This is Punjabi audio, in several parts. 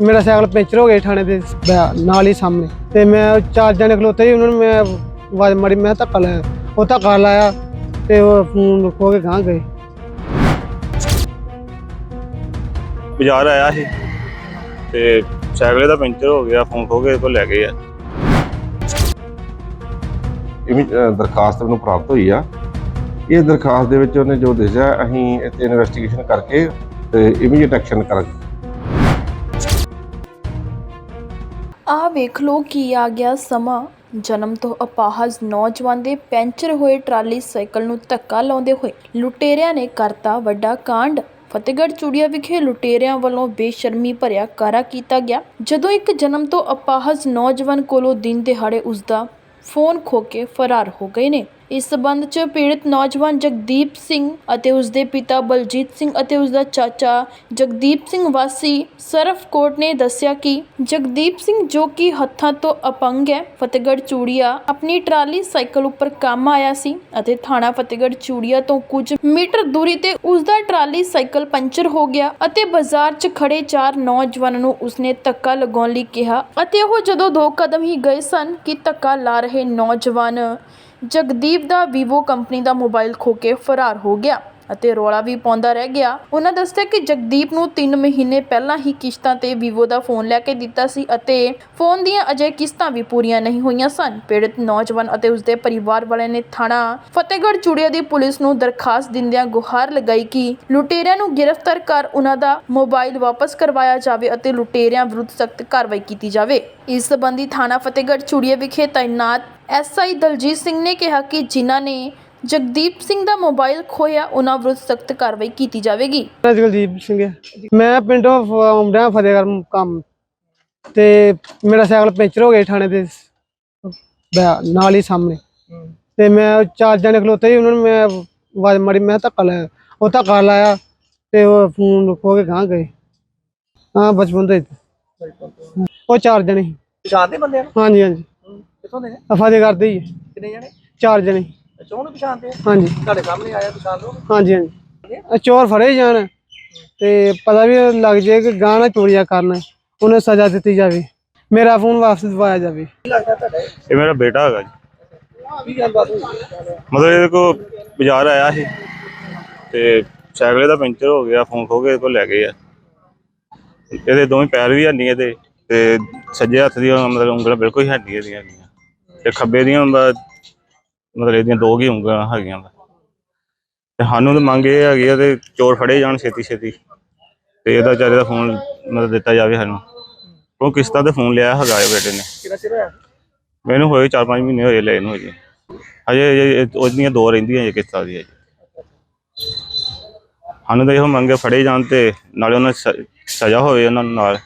ਮੇਰਾ ਸਾਈਕਲ ਪੈਂਚਰ ਹੋ ਗਿਆ ਥਾਣੇ ਦੇ ਨਾਲ ਹੀ ਸਾਹਮਣੇ। ਤੇ ਮੈਂ ਚਾਰ ਜਣੇ ਖਲੋਤੇ ਸੀ ਉਹਨਾਂ ਨੂੰ ਮੈਂ ਆਵਾਜ਼ ਮਾਰੀ ਮੈਂ ਧੱਕਾ ਲਾਇਆ। ਉਹ ਧੱਕਾ ਲਾਇਆ ਤੇ ਉਹ ਫੋਨ ਖੋ ਕੇ ਗਾਂ ਗਏ। ਬਾਜ਼ਾਰ ਆਇਆ ਸੀ ਤੇ ਸਾਈਕਲ ਦਾ ਪੈਂਚਰ ਹੋ ਗਿਆ ਫੋਨ ਖੋ ਕੇ ਕੋਲ ਲੈ ਗਏ ਆ। ਇਮੀ ਅ, ਦਰਖਾਸਤ ਮੈਨੂੰ ਪ੍ਰਾਪਤ ਹੋਈ ਆ। ਇਹ ਦਰਖਾਸਤ ਦੇ ਵਿੱਚ ਉਹਨੇ ਜੋ ਦੱਸਿਆ ਅਸੀਂ ਇੱਥੇ ਇਨਵੈਸਟੀਗੇਸ਼ਨ ਕਰਕੇ ਤੇ ਇਮੀਡੀਏਟ ਐਕਸ਼ਨ ਕਰਾਂਗੇ। ਆਹ ਵੇਖ ਲੋ ਕੀ ਆ ਗਿਆ ਸਮਾਂ। ਜਨਮ ਤੋਂ ਅਪਾਹਜ ਨੌਜਵਾਨ ਦੇ ਪੈਂਚਰ ਹੋਏ ਟਰਾਲੀ ਸਾਈਕਲ ਨੂੰ ਧੱਕਾ ਲਾਉਂਦੇ ਹੋਏ ਲੁਟੇਰਿਆਂ ਨੇ ਕਰਤਾ ਵੱਡਾ ਕਾਂਡ। ਫਤਿਹਗੜ੍ਹ ਚੂੜੀਆ ਵਿਖੇ ਲੁਟੇਰਿਆਂ ਵੱਲੋਂ ਬੇਸ਼ਰਮੀ ਭਰਿਆ ਕਾਰਾ ਕੀਤਾ ਗਿਆ। ਜਦੋਂ ਇੱਕ ਜਨਮ ਤੋਂ ਅਪਾਹਜ ਨੌਜਵਾਨ ਕੋਲੋਂ ਦਿਨ ਦਿਹਾੜੇ ਉਸ ਦਾ ਫੋਨ ਖੋ ਕੇ ਫਰਾਰ ਹੋ ਗਏ ਨੇ। ਇਸ ਸਬੰਧ 'ਚ ਪੀੜਤ ਨੌਜਵਾਨ ਜਗਦੀਪ ਸਿੰਘ ਅਤੇ ਉਸ ਦੇ ਪਿਤਾ ਬਲਜੀਤ ਸਿੰਘ ਅਤੇ ਉਸ ਦਾ ਚਾਚਾ ਜਗਦੀਪ ਸਿੰਘ ਵਾਸੀ ਸਰਫਕੋਟ ਨੇ ਦੱਸਿਆ ਕਿ ਜਗਦੀਪ ਸਿੰਘ ਜੋ ਕਿ ਹੱਥਾਂ ਤੋਂ ਅਪੰਗ ਹੈ, ਫਤਿਹਗੜ੍ਹ ਚੂੜੀਆ ਆਪਣੀ ਟਰਾਲੀ ਸਾਈਕਲ ਉੱਪਰ ਕੰਮ ਆਇਆ ਸੀ ਅਤੇ ਥਾਣਾ ਫਤਿਹਗੜ੍ਹ ਚੂੜੀਆ ਤੋਂ ਕੁਝ ਮੀਟਰ ਦੂਰੀ ਤੇ ਉਸ ਦਾ ਟਰਾਲੀ ਸਾਈਕਲ ਪੰਚਰ ਹੋ ਗਿਆ ਅਤੇ ਬਾਜ਼ਾਰ 'ਚ ਖੜੇ ਚਾਰ ਨੌਜਵਾਨਾਂ ਨੂੰ ਉਸਨੇ ਧੱਕਾ ਲਗਾਉਣ ਲਈ ਕਿਹਾ ਅਤੇ ਉਹ ਜਦੋਂ ਦੋ ਕਦਮ ਹੀ ਗਏ ਸਨ ਕਿ ਧੱਕਾ ਲਾ ਰਹੇ ਨੌਜਵਾਨ। ਜਗਦੀਪ ਦਾ ਵੀਵੋ ਕੰਪਨੀ ਦਾ ਮੋਬਾਈਲ ਖੋ ਕੇ ਫਰਾਰ ਹੋ ਗਿਆ। ਅਤੇ ਰੋਲਾ ਵੀ ਪਾਉਂਦਾ ਰਹਿ ਗਿਆ। ਉਹਨਾਂ ਦੱਸਿਆ ਕਿ ਜਗਦੀਪ ਨੂੰ 3 ਮਹੀਨੇ ਪਹਿਲਾਂ ਹੀ ਕਿਸ਼ਤਾਂ ਤੇ ਵੀਵੋ ਦਾ ਫੋਨ ਲੈ ਕੇ ਦਿੱਤਾ ਸੀ ਅਤੇ ਫੋਨ ਦੀਆਂ ਅਜੇ ਕਿਸ਼ਤਾਂ ਵੀ ਪੂਰੀਆਂ ਨਹੀਂ ਹੋਈਆਂ ਸਨ। ਪੀੜਤ ਨੌਜਵਾਨ ਅਤੇ ਉਸਦੇ ਪਰਿਵਾਰ ਵਾਲਿਆਂ ਨੇ ਥਾਣਾ ਫਤਿਹਗੜ੍ਹ ਚੂੜੀਆ ਦੀ ਪੁਲਿਸ ਨੂੰ ਦਰਖਾਸਤ ਦਿੰਦਿਆਂ ਗੁਹਾਰ ਲਗਾਈ ਕਿ ਲੁਟੇਰਿਆਂ ਨੂੰ ਗ੍ਰਿਫਤਾਰ ਕਰ ਉਹਨਾਂ ਦਾ ਮੋਬਾਈਲ ਵਾਪਸ ਕਰਵਾਇਆ ਜਾਵੇ ਅਤੇ ਲੁਟੇਰਿਆਂ ਵਿਰੁੱਧ ਸਖਤ ਕਾਰਵਾਈ ਕੀਤੀ ਜਾਵੇ। ਇਸ ਸਬੰਧੀ ਥਾਣਾ ਫਤਿਹਗੜ੍ਹ ਚੂੜੀਆ ਵਿਖੇ ਤਾਇਨਾਤ ਐਸਆਈ ਦਲਜੀਤ ਸਿੰਘ ਨੇ ਕਿਹਾ ਕਿ ਜਿਨ੍ਹਾਂ ਨੇ ਜਗਦੀਪ ਸਿੰਘ ਦਾ ਮੋਬਾਈਲ ਖੋਇਆ ਉਹਨਾਂ ਵਿਰੁੱਧ ਸਖਤ ਕਾਰਵਾਈ ਕੀਤੀ ਜਾਵੇਗੀ। ਜਗਦੀਪ ਸਿੰਘ ਮੈਂ ਪਿੰਡੋਂ ਆਉਂਦਾ ਫਤਿਹਗੜ੍ਹ ਕੰਮ। ਤੇ ਮੇਰਾ ਸਾਈਕਲ ਪੈਂਚਰ ਹੋ ਗਿਆ ਥਾਣੇ ਦੇ ਬੈ- ਨਾਲ ਹੀ ਸਾਹਮਣੇ। ਤੇ ਮੈਂ ਚਾਰ ਜਣੇ ਖਲੋਤੇ ਸੀ ਉਹਨਾਂ ਨੂੰ ਮੈਂ ਆਵਾਜ਼ ਮਾਰੀ ਮੈਂ ਧੱਕਾ ਲਾਇਆ। ਉਹ ਧੱਕਾ ਲਾਇਆ ਤੇ ਉਹ ਫੋਨ ਖੋ ਕੇ ਗਾਂ ਗਏ। ਹਾਂ ਬਚਪਨ ਤੋਂ ਹੀ। ਉਹ ਚਾਰ ਜਣੇ ਸੀ। ਪਛਾਣਦੇ ਬੰਦੇ ਨੂੰ? ਹਾਂਜੀ ਹਾਂਜੀ। ਕਿੱਥੋਂ ਦੇ ਨੇ? ਫਤਿਹਗੜ੍ਹ ਦੇ ਹੀ ਹੈ। ਕਿੰਨੇ ਜਣੇ? ਚਾਰ ਜਣੇ। ਅੱਛਾ ਉਹਨੂੰ ਪਛਾਣਦੇ ਆ? ਹਾਂਜੀ। ਤੁਹਾਡੇ ਸਾਹਮਣੇ ਆਇਆ ਪਛਾਣ ਲਓ ਹਾਂਜੀ ਹਾਂਜੀ। ਇਹ? ਚੋਰ ਫੜੇ ਜਾਣ ਤੇ ਪਤਾ ਵੀ ਲੱਗ ਜਾਏ ਕਿ ਗਾਣਾ ਚੋਰੀਆਂ ਕਰਨ ਉਹਨੂੰ ਸਜ਼ਾ ਦਿੱਤੀ ਜਾਵੇ। ਮੇਰਾ ਫੋਨ ਵਾਪਸ ਦਿਵਾਇਆ ਜਾਵੇ। ਕੀ ਲੱਗਦਾ ਤੁਹਾਡਾ? ਇਹ? ਮੇਰਾ ਬੇਟਾ ਹੈਗਾ ਜੀ। ਕੀ ਗੱਲਬਾਤ ਹੋਈ। ਮਤਲਬ ਇਹਦੇ ਕੋ ਬਾਜ਼ਾਰ ਆਇਆ ਸੀ ਤੇ ਸਾਈਕਲ ਦਾ ਪੈਂਚਰ ਹੋ ਗਿਆ ਫੋਨ ਖੋ ਕੇ ਕੋਲ ਲੈ ਗਏ ਆ। ਇਹਦੇ ਦੋਵੇਂ ਪੈਰ ਵੀ ਹੰਨੀ ਇਹਦੇ ਤੇ ਸੱਜੇ ਹੱਥ ਦੀਆਂ ਮਤਲਬ ਉਂਗਲਾਂ ਬਿਲਕੁਲ ਹੀ ਹੱਡੀ ਇਹਦੀਆਂ ਹੈਗੀਆਂ। ਤੇ ਖੱਬੇ ਦੀਆਂ ਬ- ਮਤਲਬ ਇਹਦੀਆਂ ਦੋ ਹੀ ਉਂਗਲਾਂ ਹੈਗੀਆਂ ਵਾ। ਤੇ ਸਾਨੂੰ ਤਾਂ ਮੰਗ ਇਹ ਹੈਗੀ ਆ ਤੇ ਚੋਰ ਫੜੇ ਜਾਣ ਛੇਤੀ ਛੇਤੀ। ਤੇ ਇਹਦਾ ਚਾਰੇ ਦਾ ਫੋਨ ਮਤਲਬ ਦਿੱਤਾ ਜਾਵੇ ਸਾਨੂੰ। ਉਹ ਕਿਸ਼ਤਾਂ ਤੇ ਫੋਨ ਲਿਆ ਹੈਗਾ ਇਹ ਬੇਟੇ ਨੇ। ਕਿੰਨਾ ਚਿਰ ਹੋਇਆ? ਮੈਨੂੰ ਹੋਏ 4-5 ਮਹੀਨੇ ਹੋਏ ਲੈ ਇਹਨੂੰ ਜੀ ਹਜੇ ਹਜੇ ਇਹ- ਉਹਦੀਆਂ ਦੋ ਰਹਿੰਦੀਆਂ ਜੇ ਕਿਸ਼ਤਾਂ ਦੀ ਜੀ ਸਾਨੂੰ ਤਾਂ ਇਹੋ ਮੰਗੇ ਫੜੇ ਜਾਣ ਤੇ ਨਾਲੇ ਉਹਨਾਂ ਨੂੰ ਸ- ਸਜ਼ਾ ਹੋਵੇ ਉਹਨਾਂ ਨੂੰ ਨਾਲ।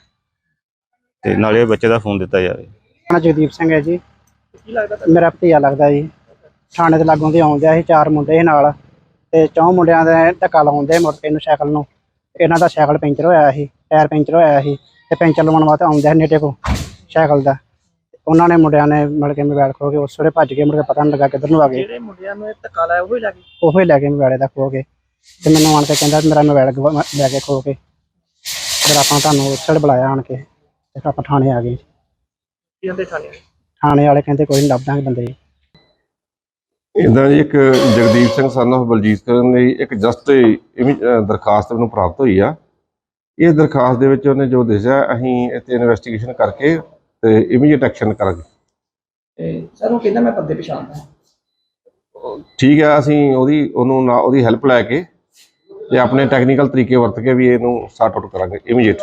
ਤੇ ਨਾਲੇ ਬੱਚੇ ਦਾ ਫੋਨ ਦਿੱਤਾ ਜਾਵੇ। ਮੈਂ ਜਗਦੀਪ ਸਿੰਘ ਹੈ ਜੀ। ਕੀ ਲੱਗਦਾ? ਮੇਰਾ ਭਤੀਆ ਲੱਗਦਾ ਜੀ। ਥਾਣੇ ਦੇ ਲਾਗੋਂ ਦੇ ਆਉਂਦਿਆ ਸੀ ਚਾਰ ਮੁੰਡੇ ਸੀ ਨਾਲ ਤੇ ਚੌਂ ਮੁੰਡਿਆਂ ਦੇ ਧੱਕਾ ਲਾਉਂਦੇ ਮੁੜ ਕੇ ਇਹਨੂੰ ਸਾਈਕਲ ਨੂੰ। ਇਹਨਾਂ ਦਾ ਸਾਈਕਲ ਪੈਂਚਰ ਹੋਇਆ ਸੀ ਟਾਇਰ ਪੈਂਚਰ ਹੋਇਆ ਸੀ ਤੇ ਪੈਂਚਰ ਲਵਾਉਣ ਵਾਸਤੇ ਆਉਂਦੇ ਸੀ ਨੇਟੇ ਕੋ ਸਾਈਕਲ ਦਾ। ਉਹਨਾਂ ਨੇ ਮੁੰਡਿਆਂ ਨੇ ਮਿਲ ਕੇ ਮੋਬਾਈਲ ਖੋ ਕੇ ਉਸ ਵੇਲੇ ਭੱਜ ਕੇ ਮੁੜ ਕੇ ਪਤਾ ਨਹੀਂ ਲੱਗਾ ਕਿੱਧਰ ਨੂੰ ਆ ਗਏ। ਜਿਹੜੇ ਮੁੰਡਿਆਂ ਨੂੰ ਇਹ ਧੱਕਾ ਲਾਇਆ ਉਹ ਹੀ ਲੱਗੇ ਉਹੋ ਹੀ ਲੈ ਕੇ ਮੋਬਾਈਲ ਦਾ ਖੋ ਕੇ ਤੇ ਮੈਨੂੰ ਆਣ ਕੇ ਕਹਿੰਦਾ ਵੀ ਮੇਰਾ ਮੋਬਾਈਲ ਲੈ ਕੇ ਖੋ ਕੇ। ਫਿਰ ਆਪਾਂ ਤੁਹਾਨੂੰ ਉਸ ਵੇਲੇ ਬੁਲਾਇਆ ਆਣ ਕੇ ਤੇ ਆਪਾਂ ਥਾਣੇ ਆ ਗਏ। ਕੀ ਕਹਿੰਦੇ ਥਾਣੇ ਥਾਣੇ ਵਾਲੇ ਕਹਿੰਦੇ ਕੋਈ ਨਹੀਂ ਲੱਭ ਦਾਂਗੇ ਬੰਦੇ ਇਦਾਂ ਜੀ ਇੱਕ ਜਗਦੀਪ ਸਿੰਘ ਸਨ of ਬਲਜੀਤ ਸਿੰਘ ਦੀ ਇੱਕ ਜਸਟ ਦਰਖਾਸਤ ਮੈਨੂੰ ਪ੍ਰਾਪਤ ਹੋਈ ਆ। ਇਹ ਦਰਖਾਸਤ ਦੇ ਵਿੱਚ ਉਹਨੇ ਜੋ ਦੱਸਿਆ ਅਸੀਂ ਇੱਥੇ ਇਨਵੈਸਟੀਗੇਸ਼ਨ ਕਰਕੇ ਤੇ ਇਮੀਡੀਏਟ ਐਕਸ਼ਨ ਕਰਾਂਗੇ। ਤੇ ਸਰ ਉਹ ਕਹਿੰਦਾ ਮੈਂ ਬੰਦੇ ਪਛਾਣਦਾ। ਠੀਕ ਹੈ ਅਸੀਂ ਉਹਦੀ ਉਹਨੂੰ ਨਾ ਉਹਦੀ ਹੈਲਪ ਲੈ ਕੇ ਤੇ ਆਪਣੇ ਟੈਕਨੀਕਲ ਤਰੀਕੇ ਵਰਤ ਕੇ ਵੀ ਇਹਨੂੰ ਸਟਾਰਟ ਆਊਟ ਕਰਾਂਗੇ ਇਮੀਡੀਏਟ